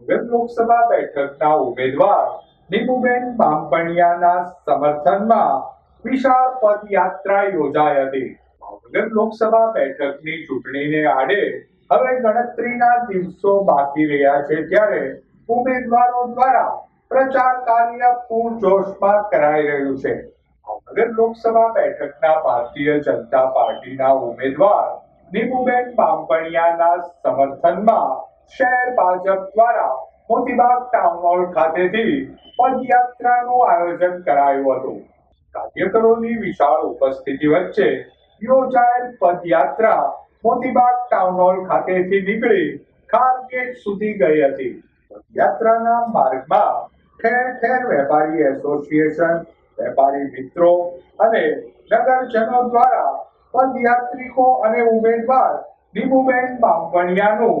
ભાવનગર લોકસભા બેઠકના ઉમેદવાર નીમુબેન બામપણિયાના સમર્થનમાં વિશાળ પદયાત્રા યોજાઈ હતી. ભાવનગર લોકસભા બેઠકની ચૂંટણીને આડે હવે ગણતરીના દિવસો બાકી રહ્યા છે ત્યારે ઉમેદવારો દ્વારા પ્રચાર કાર્ય પૂરજોશમાં કરાઈ રહ્યું છે. ભાવનગર લોકસભા બેઠકના ભારતીય જનતા પાર્ટીના ઉમેદવાર નીમુબેન બામપણિયાના સમર્થનમાં શહેર ભાજપ દ્વારા મોતીબાગ ટાઉન હોલ ખાતેથી પદયાત્રાનું આયોજન કરાયું હતું. કાર્યકરોની વિશાળ ઉપસ્થિતિ વચ્ચે યોજાયેલ પદયાત્રા મોતીબાગ ટાઉન હોલ ખાતેથી નીકળી ખારગેટ સુધી ગઈ હતી. પદયાત્રાના માર્ગમાં ઠેર ઠેર વેપારી એસોસિએશન વેપારી મિત્રો અને નગરજનો દ્વારા પદયાત્રિકો અને ઉમેદવાર નીમુબેન બામપણિયાનું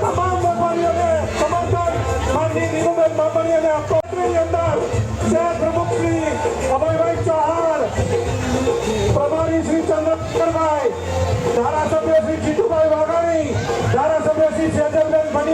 તમામ વેપારીઓને સમર્થન માનની નિમોબેન બાબરિયાને આપવાની અંદર શહેર પ્રમુખ શ્રી અભયભાઈ ચૌહાણ પ્રભારી શ્રી ચંદ્રશેખરભાઈ ધારાસભ્ય શ્રી જીતુભાઈ વાઘાણી, ધારાસભ્ય શ્રી સેજલબેન ભરત